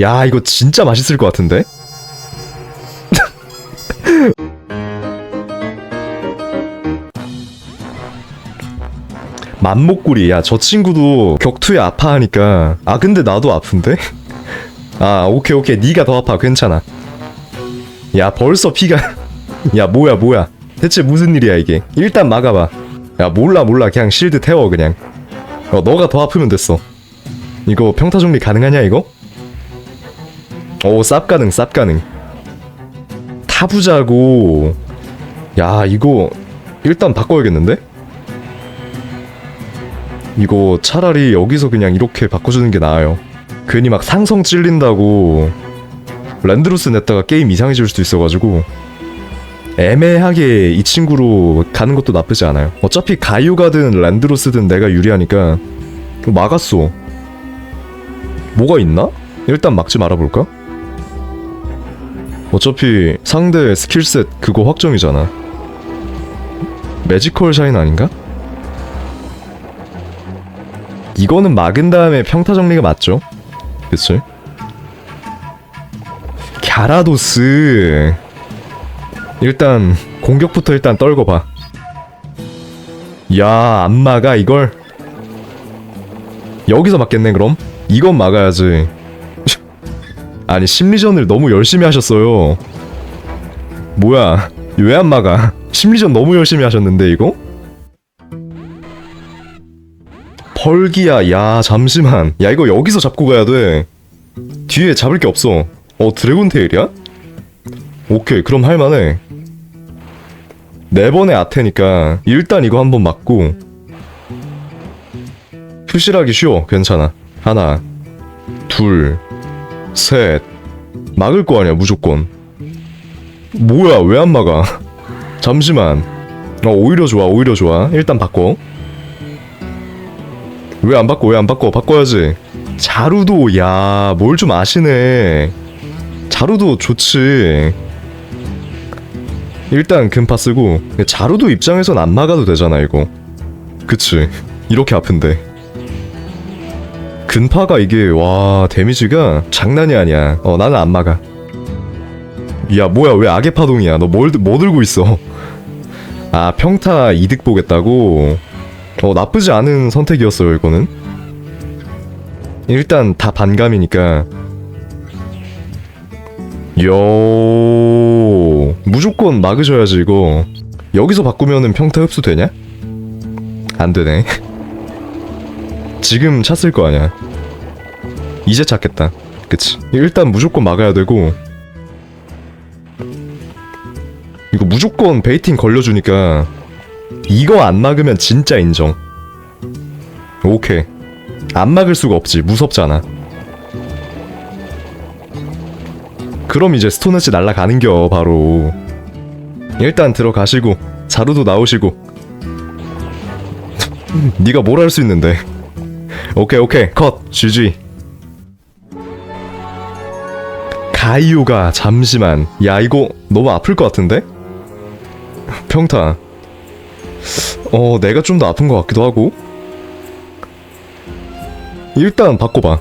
야 이거 진짜 맛있을 것 같은데? 맘목구리. 야 저 친구도 격투에 아파하니까. 아 근데 나도 아픈데? 아 오케이 오케이. 네가 더 아파. 괜찮아. 야 벌써 피가. 야 뭐야 뭐야. 대체 무슨 일이야 이게? 일단 막아봐. 야 몰라 몰라. 그냥 실드 태워 그냥. 어 너가 더 아프면 됐어. 이거 평타 정리 가능하냐 이거? 오 쌉 가능 쌉 가능 타부자고 야 이거 일단 바꿔야겠는데? 이거 차라리 여기서 그냥 이렇게 바꿔주는 게 나아요 괜히 막 상성 찔린다고 랜드로스 냈다가 게임 이상해질 수도 있어가지고 애매하게 이 친구로 가는 것도 나쁘지 않아요 어차피 가유가든 랜드로스든 내가 유리하니까 막았어 뭐가 있나? 일단 막지 말아볼까? 어차피 상대 스킬셋 그거 확정이잖아 매지컬 샤인 아닌가? 이거는 막은 다음에 평타 정리가 맞죠? 그치? 갸라도스 일단 공격부터 일단 떨궈봐 야 안 막아 이걸 여기서 맞겠네 그럼 이건 막아야지 아니 심리전을 너무 열심히 하셨어요. 뭐야 왜 안 막아 심리전 너무 열심히 하셨는데 이거? 펄기야 야 잠시만. 야 이거 여기서 잡고 가야 돼. 뒤에 잡을 게 없어. 어 드래곤 테일이야? 오케이 그럼 할만해. 네 번의 아테니까 일단 이거 한번 맞고. 푸실하기 쉬워 괜찮아. 하나 둘 셋. 막을 거 아니야 무조건. 뭐야 왜 안 막아? 잠시만. 어 오히려 좋아 오히려 좋아. 일단 바꿔. 왜 안 바꿔 왜 안 바꿔? 바꿔야지. 자루도 야 뭘 좀 아시네. 자루도 좋지. 일단 금파 쓰고 자루도 입장에선 안 막아도 되잖아 이거. 그치? 이렇게 아픈데 근파가 이게 와 데미지가 장난이 아니야. 어 나는 안 막아. 야 뭐야 왜 악의 파동이야? 너뭘 뭐 들고 있어? 아 평타 이득 보겠다고? 어 나쁘지 않은 선택이었어요 이거는. 일단 다 반감이니까. 요 무조건 막으셔야지 이거. 여기서 바꾸면은 평타 흡수 되냐? 안 되네. 지금 찼을 거 아니야 이제 찾겠다. 그치? 일단 무조건 막아야 되고. 이거 무조건 베이팅 걸려주니까 이거 안 막으면 진짜 인정. 오케이. 안 막을 수가 없지. 무섭잖아. 그럼 이제 스톤헤지 날라가는겨 바로. 일단 들어가시고 자루도 나오시고. 네가 뭘 할 수 있는데. 오케이 오케이. 컷. GG 가이오가 잠시만. 야 이거 너무 아플 것 같은데? 평타. 어 내가 좀 더 아픈 것 같기도 하고. 일단 바꿔봐.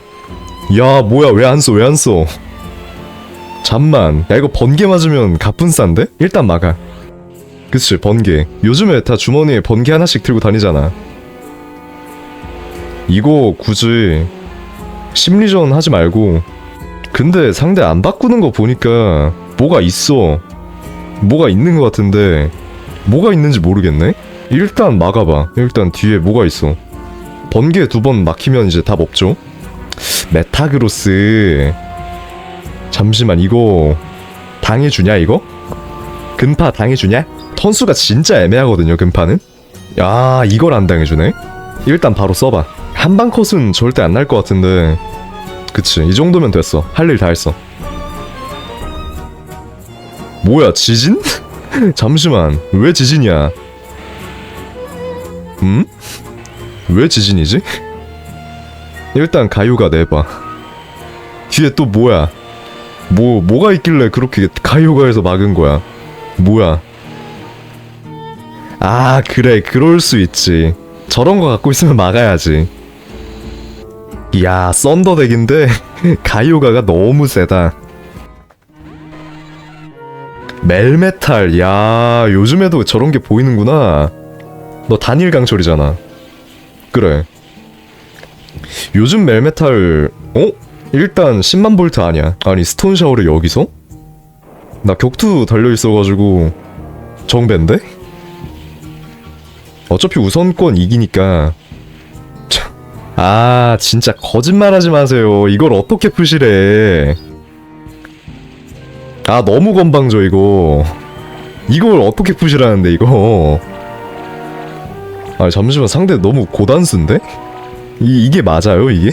야 뭐야 왜 안 써 왜 안 써? 잠만. 야 이거 번개 맞으면 가뿐싼데? 일단 막아. 그치 번개. 요즘에 다 주머니에 번개 하나씩 들고 다니잖아. 이거 굳이 심리전 하지 말고 근데 상대 안 바꾸는 거 보니까 뭐가 있어? 뭐가 있는 것 같은데 뭐가 있는지 모르겠네? 일단 막아봐. 일단 뒤에 뭐가 있어? 번개 두 번 막히면 이제 답 없죠? 메타그로스. 잠시만 이거 당해주냐 이거? 근파 당해주냐? 턴수가 진짜 애매하거든요 근파는. 야 이걸 안 당해주네? 일단 바로 써봐. 한방 컷은 절대 안 날 것 같은데 그치. 이 정도면 됐어. 할 일 다 했어. 뭐야 지진? 잠시만. 왜 지진이야? 음? 왜 지진이지? 일단 가유가 내봐. 뒤에 또 뭐야? 뭐 뭐가 있길래 그렇게 가요가에서 막은 거야? 뭐야? 아 그래. 그럴 수 있지. 저런 거 갖고 있으면 막아야지 이야 썬더 덱인데 가이오가가 너무 세다. 멜메탈, 야, 요즘에도 저런 게 보이는구나. 너 단일 강철이잖아. 그래. 요즘 멜메탈, 어? 일단 10만 볼트 아니야. 아니, 스톤 샤워를 여기서? 나 격투 달려있어가지고, 정배인데? 어차피 우선권 이기니까. 참. 아, 진짜 거짓말하지 마세요. 이걸 어떻게 푸시래. 아, 너무 건방져, 이거. 이걸 어떻게 푸시라는데, 이거. 아, 잠시만, 상대 너무 고단수인데? 이, 이게 맞아요, 이게?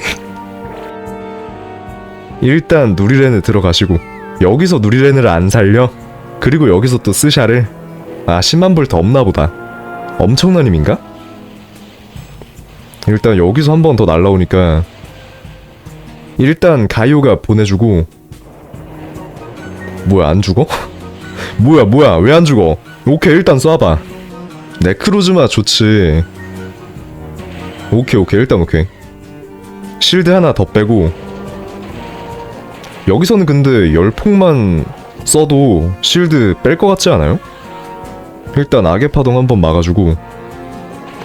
일단 누리렌을 들어가시고, 여기서 누리렌을 안 살려? 그리고 여기서 또 스샤를? 아, 10만 볼트 없나 보다. 엄청난 힘인가? 일단 여기서 한 번 더 날라오니까 일단 가이오가 보내주고 뭐야 안 죽어? 뭐야 뭐야 왜 안 죽어? 오케이 일단 쏴봐 네크로즈마 좋지 오케이 오케이 일단 오케이 실드 하나 더 빼고 여기서는 근데 열폭만 써도 실드 뺄 것 같지 않아요? 일단 악의 파동 한번 막아주고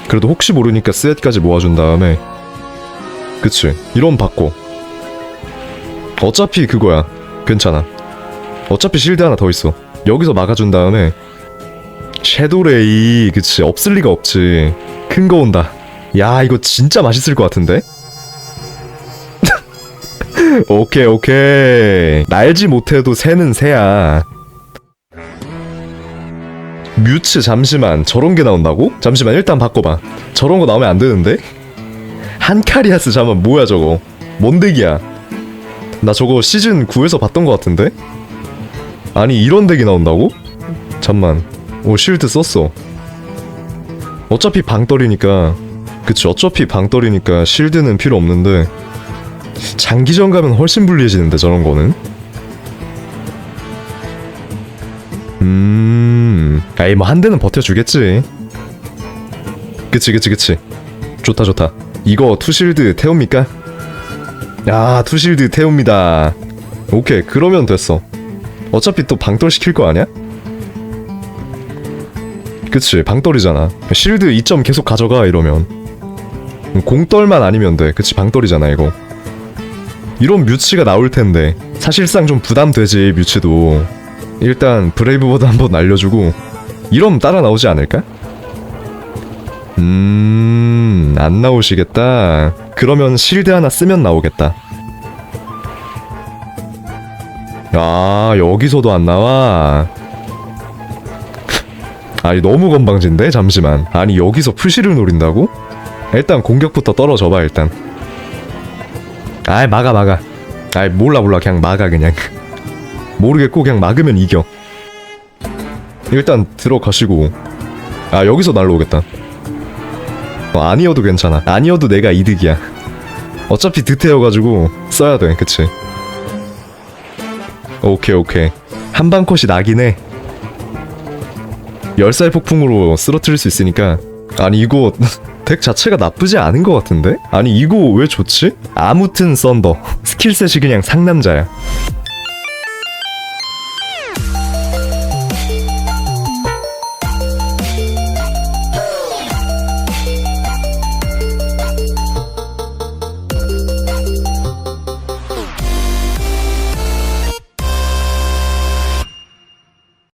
그래도 혹시 모르니까 스앳까지 모아준 다음에 그치 이런 바꿔 어차피 그거야. 괜찮아. 어차피 실드 하나 더 있어. 여기서 막아준 다음에 섀도레이 그치 없을 리가 없지. 큰 거 온다. 야 이거 진짜 맛있을 것 같은데? 오케이 오케이. 날지 못해도 새는 새야 뮤츠 잠시만 저런 게 나온다고? 잠시만 일단 바꿔봐 저런 거 나오면 안 되는데? 한카리아스 잠만 뭐야 저거 뭔 덱이야 나 저거 시즌 9에서 봤던 것 같은데? 아니 이런 덱이 나온다고? 잠만 오 실드 썼어 어차피 방떨이니까 그치 어차피 방떨이니까 실드는 필요 없는데 장기전 가면 훨씬 불리해지는데 저런 거는 음, 에이 뭐 한 대는 버텨주겠지. 그치 그치 그치. 좋다 좋다. 이거 투실드 태웁니까? 야 투실드 태웁니다. 오케이 그러면 됐어. 어차피 또 방떨 시킬 거 아니야? 그치 방떨이잖아. 실드 2점 계속 가져가 이러면. 공떨만 아니면 돼. 그치 방떨이잖아 이거. 이런 뮤츠가 나올 텐데 사실상 좀 부담되지 뮤츠도. 일단 브레이브보드 한번 날려주고 이러면 따라 나오지 않을까? 음... 안 나오시겠다. 그러면 실드 하나 쓰면 나오겠다. 아 여기서도 안 나와? 아니 너무 건방진데? 잠시만. 아니 여기서 푸시를 노린다고? 일단 공격부터 떨어져봐 일단. 아이 막아 막아. 아이 몰라 몰라. 그냥 막아 그냥. 모르겠고 그냥 막으면 이겨 일단 들어가시고. 아 여기서 날라오겠다. 어, 아니어도 괜찮아. 아니어도 내가 이득이야. 어차피 드태여가지고 써야 돼 그치? 오케이 오케이. 한방 컷이 나긴 해. 열살 폭풍으로 쓰러뜨릴 수 있으니까. 아니 이거 덱 자체가 나쁘지 않은 것 같은데? 아니 이거 왜 좋지? 아무튼 썬더. 스킬셋이 그냥 상남자야